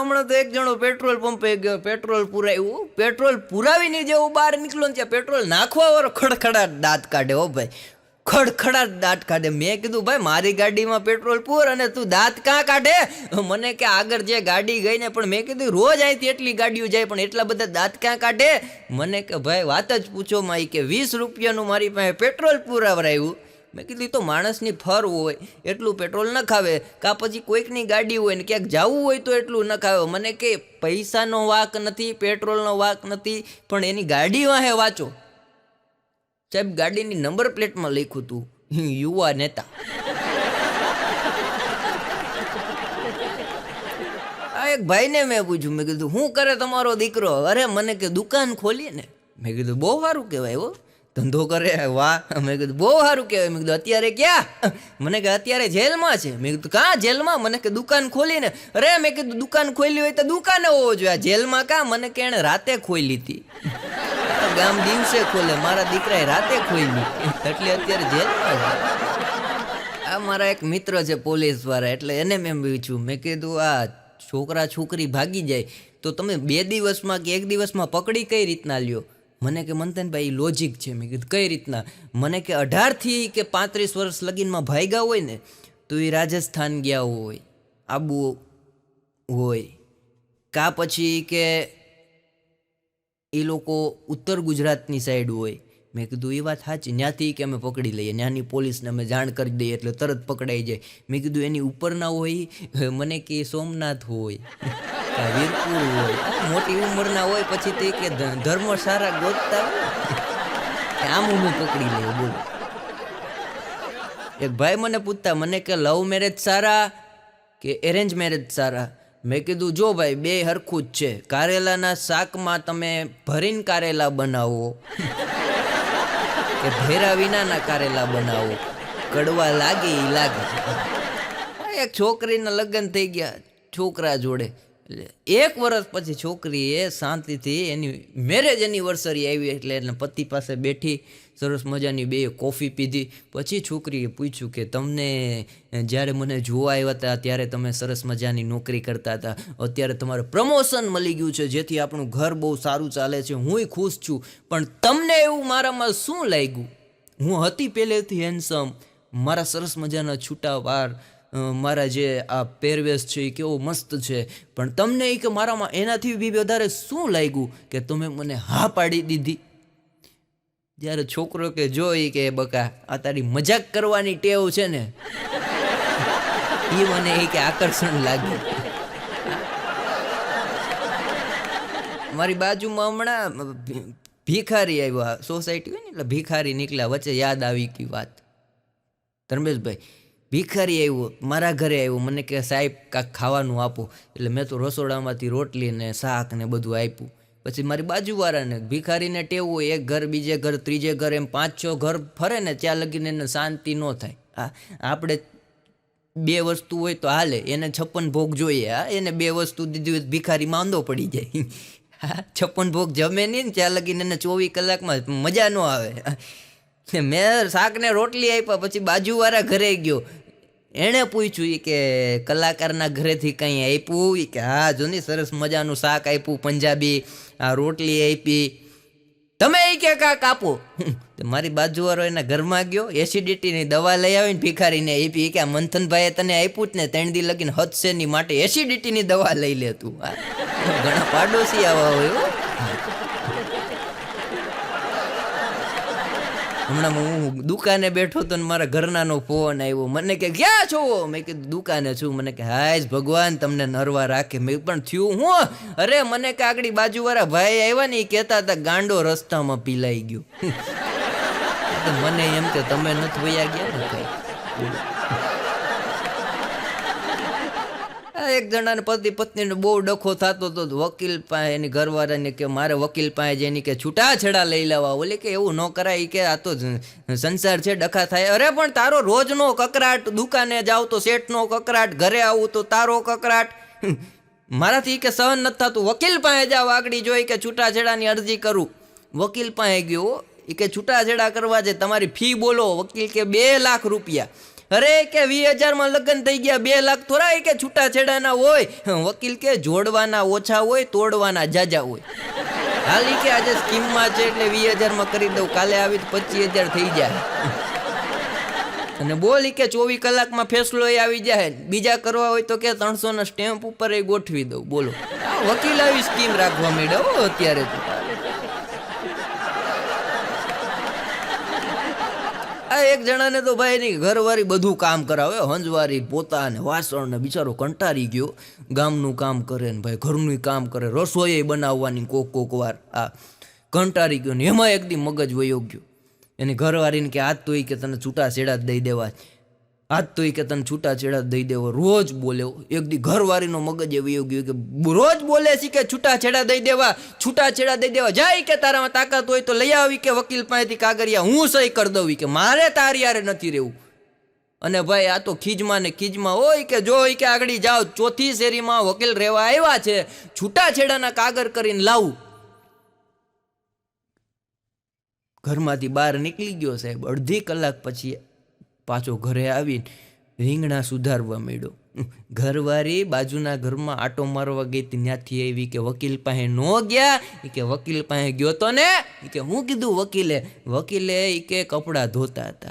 હમણાં તો એક જણો પેટ્રોલ પંપે ગયો. પેટ્રોલ પુરાવ્યું પેટ્રોલ પુરાવીને જેવું બહાર નીકળ્યો ને ત્યાં પેટ્રોલ નાખવા વાળો ખડખડાટ દાંત કાઢે હો ભાઈ. ખડખડાટ દાંત કાઢે. મેં કીધું, ભાઈ, મારી ગાડીમાં પેટ્રોલ પૂર અને તું દાંત કાં કાઢે? મને કે, આગળ જે ગાડી ગઈ ને પણ મેં કીધું, રોજ અહીંથી એટલી ગાડીઓ જાય, પણ એટલા બધા દાંત ક્યાં કાઢે? મને કે, ભાઈ, વાત જ પૂછો માઈ કે, વીસ રૂપિયાનું મારી પાસે પેટ્રોલ પુરાવરાયું. મેં કીધું તો માણસની ફર હોય, એટલું પેટ્રોલ ન ખાવે. કાં પછી કોઈકની ગાડી હોય ને ક્યાંક જવું હોય તો એટલું ન ખાવે. મને કે, પૈસાનો વાક નથી, પેટ્રોલનો વાક નથી, પણ એની ગાડી વાહે વાંચો. સાહેબ, ગાડીની નંબર પ્લેટમાં લખ્યું હતું યુવા નેતા. આ એક ભાઈને મેં પૂછ્યું, મેં કીધું શું કરે તમારો દીકરો? અરે, મને કે દુકાન ખોલીએ ને. મેં કીધું, બહુ સારું કહેવાય હો. ધંધો કરે? વાહ. મેં કીધું, બહુ સારું કહેવાય. મેં કીધું, અત્યારે ક્યાં? મને કે, અત્યારે જેલમાં છે. મેં કીધું, કાં જેલમાં? મને કે, દુકાન ખોલીને. અરે, મેં કીધું, દુકાન ખોલી હોય તો દુકાને હોવો જોઈએ. આ જેલમાં કાં? મને કે એણે રાતે ખોલી હતી. ગામ દિવસે ખોલે, મારા દીકરાએ રાતે ખોલી એટલે અત્યારે જેલમાં છે. આ મારા એક મિત્ર છે પોલીસવાળા એટલે એને મેં પૂછ્યું. મેં કીધું, આ છોકરા છોકરી ભાગી જાય. તો તમે બે દિવસમાં કે એક દિવસમાં પકડી કઈ રીતના લ્યો? મને કે મંતનભાઈ લોજિક છે. મેં કીધું, કઈ રીતના? મને કે, અઢારથી કે પાંત્રીસ વર્ષ લગીનમાં ભાગ્યા હોય ને, તો એ રાજસ્થાન ગયા હોય, આબુ હોય. કા પછી કે એ લોકો ઉત્તર ગુજરાતની સાઈડ હોય. મેં કીધું એ વાત સાચી ત્યાંથી કે અમે પકડી લઈએ? ત્યાંની પોલીસને અમે જાણ કરી દઈએ એટલે તરત પકડાઈ જાય. મેં કીધું, એની ઉપરના હોય? મને કે સોમનાથ હોય. વીરપુર મોટી ઉંમરના હોય પછી તે કે ધર્મ સારા ગોતતા આમ હું પકડી લઉં બોલો. એક ભાઈ મને પૂછતા, મને કે લવ મેરેજ સારા કે એરેન્જ મેરેજ સારા? મેં કીધું, જો ભાઈ, બે હરખું જ છે. કારેલાના શાકમાં તમે ભરીને કારેલા બનાવો કે ભેરા વિનાના કારેલા બનાવો? કડવા લાગે એ લાગે. એક છોકરીના લગ્ન થઈ ગયા, છોકરા જોડે. એક વર્ષ પછી છોકરીએ શાંતિથી એની મેરેજ એનિવર્સરી આવી એટલે એને પતિ પાસે બેઠી, સરસ મજાની બે કોફી પીધી. પછી છોકરીએ પૂછ્યું કે તમને જ્યારે મને જોવા આવ્યા હતા, ત્યારે તમે સરસ મજાની નોકરી કરતા હતા. અત્યારે તમારે પ્રમોશન મળી ગયું છે, જેથી આપણું ઘર બહુ સારું ચાલે છે. હુંય ખુશ છું. પણ તમને એવું મારામાં શું લાગ્યું? હું હતી પહેલેથી હેન્ડસમ મારા સરસ મજાના છૂટા વાર મારા જે આ પહેરવેશ છે એ કેવો મસ્ત છે. પણ તમને એ કે મારામાં એનાથી બી વધારે શું લાગ્યું કે તમે મને હા પાડી દીધી? જ્યારે છોકરો કે જો એ કે, બકા, આ તારી મજાક કરવાની ટેવ છે ને. એ મને એ કે આકર્ષણ લાગ્યું. મારી બાજુમાં હમણાં ભિખારી આવ્યા. સોસાયટી હોય ને એટલે ભિખારી નીકળ્યા. વચ્ચે યાદ આવી ગઈ વાત. ધર્મેશભાઈ ભિખારી આવ્યું મારા ઘરે આવ્યું મને કે, સાહેબ, કાંક ખાવાનું આપો. એટલે મેં તો રસોડામાંથી રોટલી ને શાક ને બધું આપ્યું પછી મારી બાજુવાળાને, ભિખારીને ટેવું, એક ઘર, બીજે ઘર, ત્રીજે ઘર, એમ પાંચ છ ઘર ફરે ને, ત્યાં લગીને એને શાંતિ ન થાય. હા, આપણે બે વસ્તુ હોય તો હાલે, એને છપ્પન ભોગ જોઈએ. હા, એને બે વસ્તુ દીધી હોય ભિખારી માંદો પડી જાય. હા, છપ્પન ભોગ જમે નહીં ને, ત્યાં લગીને એને ચોવીસ કલાકમાં મજા ન આવે. મેં શાકને રોટલી આપ્યા પછી બાજુવાળા ઘરે ગયો. એણે પૂછ્યું કે કલાકારના ઘરેથી કંઈ આપ્યું? કે, હા, જૂની સરસ મજાનું શાક આપ્યું, પંજાબી, આ રોટલી આપી. તમે એ કે કાક આપો? મારી બાજુવાળો એના ઘરમાં ગયો, એસિડિટીની દવા લઈ આવીને ભિખારીને આપી. કે મંથનભાઈએ તને આપ્યું જ ને ત્રણ દી લગીને હદસેની માટે એસિડિટીની દવા લઈ લે તું. હા. ઘણા પાડોશી આવા હોય હો. હમણાં હું દુકાને બેઠો તો ને મારા ઘરનાનો ફોન આવ્યો. મને કે, ક્યાં છો? મેં કીધું, દુકાને છું. મને કે, હાય ભગવાન, તમને નરવા રાખે. મેં પણ થયું હું? અરે, મને કે આગળી બાજુવાળા ભાઈ આવ્યા ને એ કહેતા હતા, ગાંડો રસ્તામાં પીલાઈ ગયો. મને એમ કે, તમે નથી વયા ગયા ને કઈ બોલો. એક જણાને પતિ પત્નીને બહુ ડખો થતો હતો વકીલ પાસે એની ઘરવાળાને કે મારે વકીલ પાસે જેની કે છૂટાછેડા લઈ લેવા ઓલે કે એવું ન કરાય કે આ તો સંસાર છે, ડખા થાય. અરે પણ તારો રોજનો કકરાટ, દુકાને જાવ તો શેઠનો કકરાટ, ઘરે આવું તો તારો કકરાટ. મારાથી કે સહન નથી થતું. વકીલ પાસે જાવ આગળ જોઈ કે છૂટાછેડાની અરજી કરું. વકીલ પાસે ગયો એ કે છૂટાછેડા કરવા છે તમારી ફી બોલો, વકીલ કે બે લાખ રૂપિયા. અરે કે વીસ હજારમાં લગ્ન થઈ ગયા, બે લાખ થોડા કે છૂટાછેડાના હોય. વકીલ કે જોડવાના ઓછા હોય, તોડવાના જાજા હોય. હાલી કે આજે સ્કીમમાં છે એટલે વીસ હજારમાં કરી દઉં, કાલે આવી તો પચીસ હજાર થઈ જાય. અને બોલ કે ચોવીસ કલાકમાં ફેસલો એ આવી જાય. બીજા કરવા હોય તો કે ત્રણસો ના સ્ટેમ્પ ઉપર એ ગોઠવી દઉં. બોલો. વકીલ આવી સ્કીમ રાખવા માંડ્યા અત્યારે તો. આ એક જણાને તો ભાઈ એની ઘરવાળી બધું કામ કરાવે. હંજવારી પોતા ને વાસણ ને બિચારો કંટાળી ગયો. ગામનું કામ કરે ને ભાઈ ઘરનું કામ કરે. રસોઈ બનાવવાની કોક કોક વાર. આ કંટાળી ગયો ને એમાં એકદી મગજ વયો ગયો. એની ઘરવાળીને કે આજ તો કે તને છૂટા છેડા જ દઈ દેવા. આજ તો એ કે તને છૂટા છેડા દઈ દેવો, રોજ બોલ્યો એક દી ઘરવાળીનો મગજ એવી ગયો કે રોજ બોલે છે કે છૂટા છેડા દઈ દેવા છૂટા છેડા દઈ દેવા. જાય કે તારામાં તાકાત હોય તો લઈ આવી કે વકીલ પાસેથી કાગરિયા હું સહી કરી દઉં કે મારે તારી યારે નથી રહેવું. અને ભાઈ આ તો ખીજમાં ને ખીજમાં હોય કે જો હોય કે આગળ જાઓ, ચોથી શેરીમાં વકીલ રહેવા આવ્યા છે છૂટા છેડાના કાગળ કરીને લાવું. ઘરમાંથી બહાર નીકળી ગયો સાહેબ, અડધી કલાક પછી પાછો ઘરે આવીને રીંગણા સુધારવા માંડ્યો. ઘરવાળી બાજુના ઘરમાં આટો મારવા ગઈ ત્યાંથી આવી કે વકીલ પાસે ન ગયા. એ કે વકીલ પાસે ગયો તો ને? કે હું કીધું વકીલે? વકીલે ઈ કે કપડાં ધોતા હતા.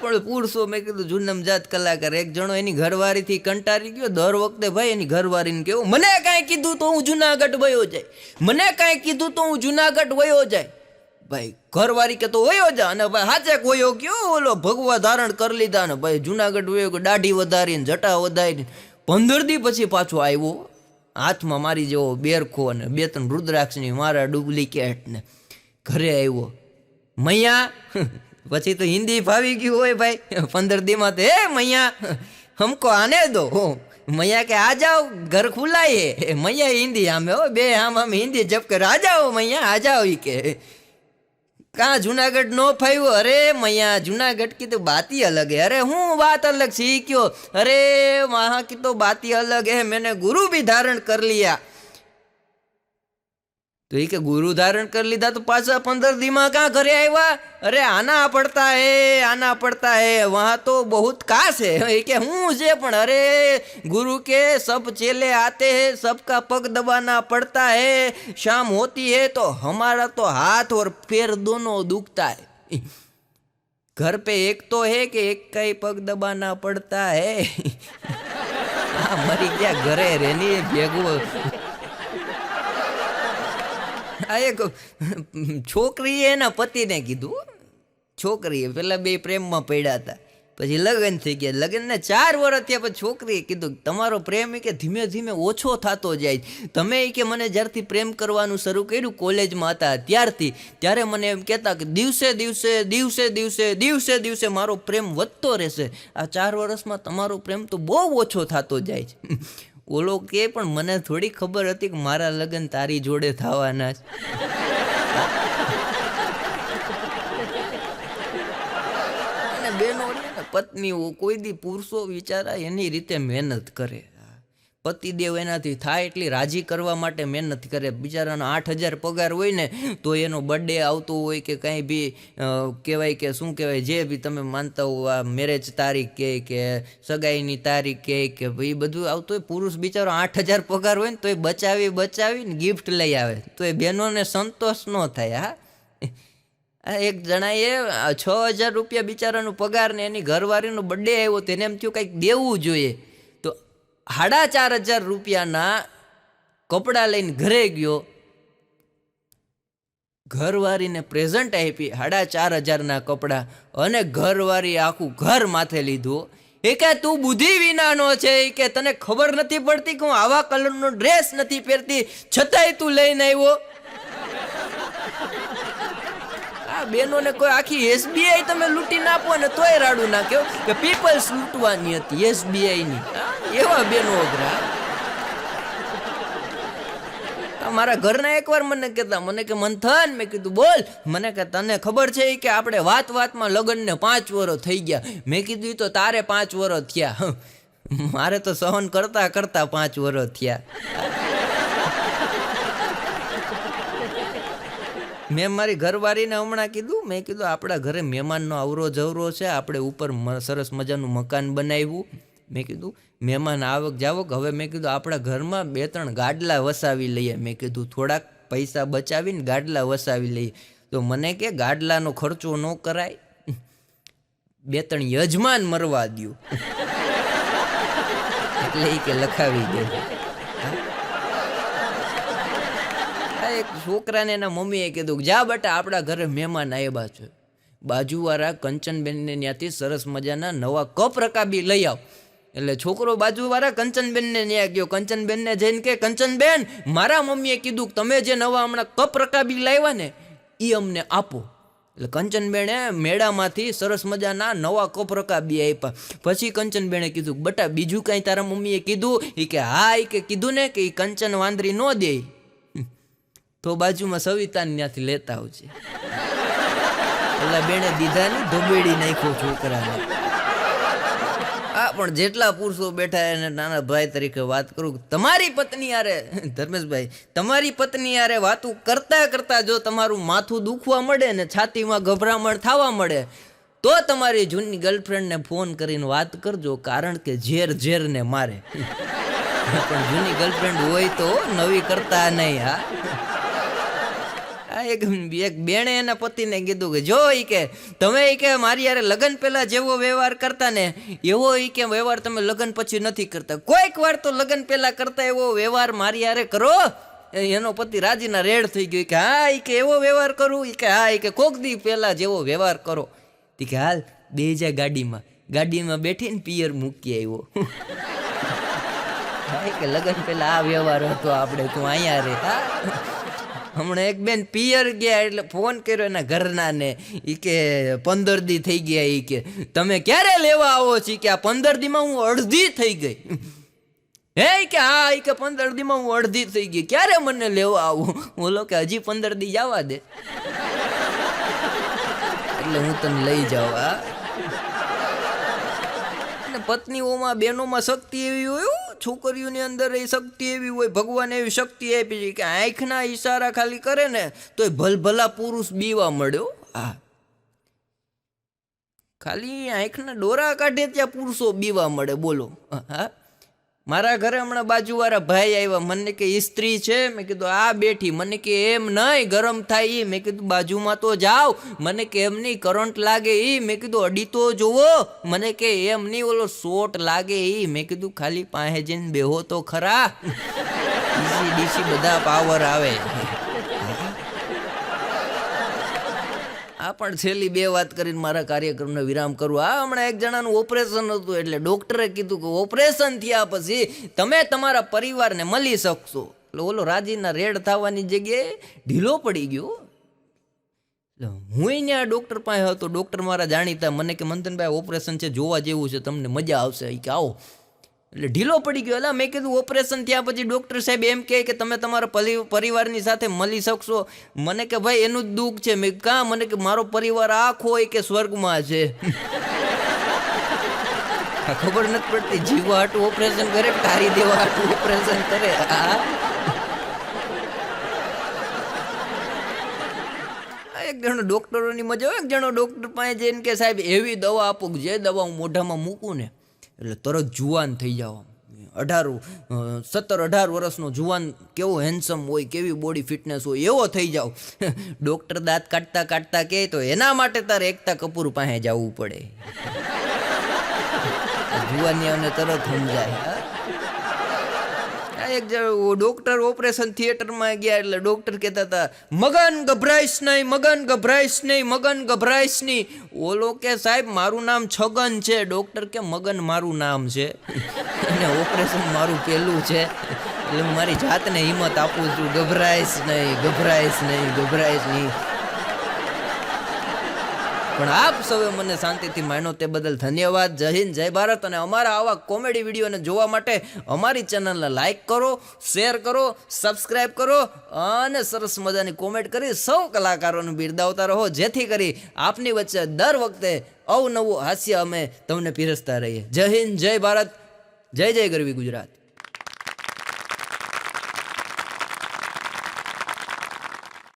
પણ પુરુષો, મેં કીધું જૂનમ જાત કલાકાર. એક જણો એની ઘરવાળીથી કંટાળી ગયો. દર વખતે ભાઈ એની ઘરવાળીને કેવું, મને કાંઈ કીધું તો હું જુનાગઢ વયો જાય. મને કાંઈ કીધું તો હું જુનાગઢ વયો જાય. ભાઈ ઘરવાળી કે તો વયો જા. અને ભાઈ હાચે વયો ગયો. ઓલો ભગવા ધારણ કરી લીધા ને ભાઈ જુનાગઢ વયો દાઢી વધારીને, જટા વધારીને, પંદર દી પછી પાછો આવ્યો. હાથમાં મારી જેવો બેરખો અને બે ત્રણ રુદ્રાક્ષની મારા ડુપ્લિકેટ ને ઘરે આવ્યો. મૈયા પછી તો હિન્દી ફાવી ગયું હોય ભાઈ. પંદર દીમાં તો, હે મૈયા, હમકો આને દો. મૈયા કે આ જાઓ, ઘર ખુલાય મૈયા હિન્દી આમે હો, બે આમ આમ હિન્દી જપ કર. આ જાઓ મૈયા, આ જાઓ ઈ કે. કાં જુનાગઢ નો ફાવ્યું? અરે મૈયા, જુનાગઢ કી તો બાતી અલગ હે. અરે હું વાત અલગ શીખ્યો. અરે, વહાં કી તો બાતી અલગ હે, મેને ગુરુ બી ધારણ કર લિયા. તો એ કે ગુરુ ધારણ કરી લીધા તો પાછા પંદર દીમાં કાં ઘરે આવ્યા અરે આના પડતા હે, આના પડતા હે, વહાં તો બહુત કાસ હે. એ કે હું છે પણ અરે ગુરુ કે સબ ચેલે આતે હે, સબકા પગ દબાના પડતા હે. શામ હોતી હે તો હમારા તો હાથ ઓર પેર દોનો દુખતા હે. ઘર पे એક તો હે કે એક કઈ પગ દબાના પડતા હે. મરી ગયા ઘરે રેની ભેગું. આ એક છોકરીએ એના પતિને કીધું છોકરીએ પેલા બે પ્રેમમાં પડ્યા હતા. પછી લગ્ન થઈ ગયા. લગ્નને ચાર વર્ષ થયા પછી છોકરીએ કીધું, તમારો પ્રેમ એ કે ધીમે ધીમે ઓછો થતો જાય તમે એ કે મને જ્યારથી પ્રેમ કરવાનું શરૂ કર્યું, કોલેજમાં હતા ત્યારથી. ત્યારે મને એમ કહેતા કે દિવસે દિવસે દિવસે દિવસે દિવસે દિવસે મારો પ્રેમ વધતો રહેશે. આ ચાર વર્ષમાં તમારો પ્રેમ તો બહુ ઓછો થતો જાય છે. ઓલો કે પણ મને થોડી ખબર હતી કે મારા લગ્ન તારી જોડે થવાના છે. અને પત્નીઓ કોઈ દી પુરુષો વિચારા એની રીતે મહેનત કરે. પતિદેવ એનાથી થાય એટલી રાજી કરવા માટે મહેનત કરે. બિચારાનો આઠ હજાર પગાર હોય ને, તો એનો બર્થડે આવતો હોય કે કંઈ બી કહેવાય કે શું કહેવાય, જે બી તમે માનતા હો, આ મેરેજ તારીખ કહે કે સગાઈની તારીખ કહે કે ભાઈ બધું આવતું હોય, પુરુષ બિચારો આઠ હજાર પગાર હોય ને, તો એ બચાવી, બચાવીને ગિફ્ટ લઈ આવે. તો એ બહેનોને સંતોષ ન થાય, હા. એક જણાએ છ હજાર રૂપિયા બિચારાનો પગાર ને એની ઘરવાળીનો બર્થડે આવ્યો તેને એમ થયું કંઈક દેવું જોઈએ. સાડા ચાર હજાર રૂપિયાના કપડાં લઈને ઘરે ગયો. ઘરવાળીને પ્રેઝન્ટ આપી સાડા ચાર હજારના કપડાં અને ઘરવાળી આખું ઘર માથે લીધું. એ કે તું બુદ્ધિ વિનાનો છે કે તને ખબર નથી પડતી કે હું આવા કલરનો ડ્રેસ નથી પહેરતી. છતાંય તું લઈને આવ્યો. આ બેનોને કોઈ આખી એસબીઆઈ તમે લૂંટી નાખો ને તોય રાડું નાખ્યો કે પીપલ્સ લૂંટવાની હતી એસબીઆઈ ની એવા બેનો અઘરા. મારા ઘરના એકવાર મને કહેતા, મને કે મંથન, મેં કીધું, બોલ. મને કે તને ખબર છે કે આપણે વાત વાતમાં લગ્નને પાંચ વર્ષ થઈ ગયા. મેં કીધું તો તારે પાંચ વર્ષ થયા. મારે તો સહન કરતા કરતા પાંચ વર્ષ થયા. મેં મારી ઘરવાળીને હમણાં કીધું, મેં કીધું, આપણા ઘરે મહેમાનનો અવરો જવરો છે, આપણે ઉપર સરસ મજાનું મકાન બનાવ્યું. મેં કીધું, મહેમાન આવક જાવક. હવે મેં કીધું, આપણા ઘરમાં બે ત્રણ ગાડલા વસાવી લઈએ. મેં કીધું, થોડાક પૈસા બચાવીને ગાડલા વસાવી લઈએ. તો મને કે, ગાડલાનો ખર્ચો ન કરાય. બે ત્રણ યજમાન મરવા દ્યો. એટલે એ કે લખાવી દે આ એક છોકરાને એના મમ્મીએ કીધું જા બેટા, આપણા ઘરે મહેમાન આવ્યા છે. બાજુવાળા કંચનબેનને ત્યાંથી સરસ મજાના નવા કપ રકાબી લઈ આવ. એટલે છોકરો બાજુવાળા કંચનબેનને ત્યાં ગયો. કંચનબેનને જઈને કે, કંચનબેન, મારા મમ્મીએ કીધું કે તમે જે નવા હમણાં કપ રકાબી લાવ્યા ને એ અમને આપો. એટલે કંચનબેણે મેળામાંથી સરસ મજાના નવા કપ રકાબી આપ્યા પછી કંચનબેણે કીધું બટા, બીજું કાંઈ તારા મમ્મીએ કીધું? એ કે, હા એ કે કીધું ને કે એ કંચન વાંદરી ન દે. તો બાજુમાં સવિતાને ત્યાંથી લેતા આવજે. એટલે બેને દીધા ને ધોબેડી નાખ્યો છોકરાને. હા પણ જેટલા પુરુષો બેઠા એને નાના ભાઈ તરીકે વાત કરું તમારી પત્ની યારે ધર્મેશભાઈ, તમારી પત્ની યારે વાતું કરતા કરતા જો તમારું માથું દુખવા મળે ને છાતીમાં ગભરામણ થવા મળે, તો તમારી જૂની ગર્લફ્રેન્ડને ફોન કરીને વાત કરજો, કારણ કે ઝેર ઝેરને મારે. પણ જૂની ગર્લફ્રેન્ડ હોય તો નવી કરતા નહીં, હા. એક એક બેણે એના પતિને કીધું કે જો એ કે તમે એ કે મારી યારે લગ્ન પહેલા જેવો વ્યવહાર કરતા ને એવો ઈ કે વ્યવહાર તમે લગ્ન પછી નથી કરતા. કોઈક વાર તો લગ્ન પહેલા કરતા એવો વ્યવહાર મારી યારે કરો. એ એનો પતિ રાજીના રેડ થઈ ગયો. કે હા એ કે એવો વ્યવહાર કરું. એ કે હા એ કે કોક દી પહેલા જેવો વ્યવહાર કરો. તે કે હાલ, બે જા ગાડીમાં. ગાડીમાં બેઠીને પિયર મૂકી આવ્યો. કે લગ્ન પહેલા આ વ્યવહાર હતો આપણે. તું અહીંયા રે. હા. હમણાં એક બેન પિયર ગયા એટલે ફોન કર્યો એના ઘરના ને ઈ કે પંદર દી થઈ ગયા એ કે, તમે ક્યારે લેવા આવો છો? કે, આ પંદર દીમાં હું અડધી થઈ ગઈ. હે કે, હા, ઈ કે પંદર દીમાં હું અડધી થઈ ગઈ. ક્યારે મને લેવા આવું? બોલો કે, હજી પંદર દી જવા દે. એટલે હું તને લઈ જાઉં આ પત્નીઓમાં બહેનોમાં શક્તિ એવી હોય. છોકરીઓની અંદર એ શક્તિ એવી હોય, ભગવાન એવી શક્તિ આપી છે કે આંખના ઈશારા ખાલી કરે ને તો એ ભલભલા પુરુષ બીવા મળ્યો હા. ખાલી આંખના ડોરા કાઢે ત્યાં પુરુષો બીવા મળે, બોલો. હા. મારા ઘરે હમણાં બાજુવાળા ભાઈ આવ્યા. મને કે ઇસ્ત્રી છે? મેં કીધું, આ બેઠી. મને કે, એમ નહીં, ગરમ થાય એ મેં કીધું, બાજુમાં તો જાઓ. મને કે, એમ નહીં, કરંટ લાગે એ મેં કીધું, અડી તો જુઓ. મને કે, એમ નહીં, ઓલો શોટ લાગે એ મેં કીધું, ખાલી પાસે જઈને બેહો તો ખરા. ડીસી બધા પાવર આવે. આ પણ છેલ્લી બે વાત કરીને મારા કાર્યક્રમને વિરામ કરું. આ હમણાં એક જણાનું ઓપરેશન હતું એટલે ડૉક્ટરે કીધું કે ઓપરેશન થયા પછી તમે તમારા પરિવારને મળી શકશો. એટલે ઓલો રાજીના રેડ થવાની જગ્યાએ ઢીલો પડી ગયો. હું ત્યાં ડૉક્ટર પાસે હતો. ડૉક્ટર મારા જાણીતા. મને કે મંથનભાઈ, ઓપરેશન છે, જોવા જેવું છે, તમને મજા આવશે. કે આવો. એટલે ઢીલો પડી ગયો. એટલે મેં કીધું ઓપરેશન થયા પછી ડૉક્ટર સાહેબ એમ કહે કે તમે તમારા પરિવારની સાથે મળી શકશો. મને કે, ભાઈ, એનું જ દુઃખ છે. મેં કાં? મને કે, મારો પરિવાર આખો હોય કે સ્વર્ગમાં છે. ખબર નથી પડતી. જીવો હાટું ઓપરેશન કરે તારી દેવા હાટું ઓપરેશન કરે? આ એક જણો ડૉક્ટરોની મજા હોય એક જણો ડૉક્ટર પાસે જઈને કે, સાહેબ, એવી દવા આપો જે દવા હું મોઢામાં મૂકું ને. એટલે તરત જુવાન થઈ જાઓ અઢાર સત્તર, અઢાર વર્ષનો જુવાન કેવો હેન્ડસમ હોય, કેવી બોડી ફિટનેસ હોય, એવો થઈ જાઓ. ડૉક્ટર દાંત કાઢતા કાઢતા કહે, તો એના માટે તારે એકતા કપૂર પાસે જવું પડે. જુવાનીઓને તરત સમજાય એક ડોક્ટર ઓપરેશન થિયેટરમાં ગયા એટલે ડોક્ટર કહેતા હતા, મગન ગભરાઈશ નહીં, મગન ગભરાઈશ નહીં, મગન ગભરાઈશ નહીં. ઓલો કે, સાહેબ, મારું નામ છગન છે. ડોક્ટર કે, મગન મારું નામ છે. અને ઓપરેશન મારું પહેલું છે. એટલે હું મારી જાતને હિંમત આપું છું, ગભરાઈશ નહીં ગભરાઈશ નહીં ગભરાઈશ નહીં. પણ આપ સૌએ મને શાંતિથી માણ્યો તે બદલ ધન્યવાદ. જય હિન્દ, જય ભારત અને અમારા આવા કોમેડી વિડીયોને જોવા માટે અમારી ચેનલને લાઈક કરો, શેર કરો સબસ્ક્રાઈબ કરો અને સરસ મજાની કોમેન્ટ કરી સૌ કલાકારોને બિરદાવતા રહો. જેથી કરી આપની વચ્ચે દર વખતે અવનવું હાસ્ય અમે તમને પીરસતા રહીએ. જય હિન્દ, જય ભારત, જય જય ગરવી ગુજરાત.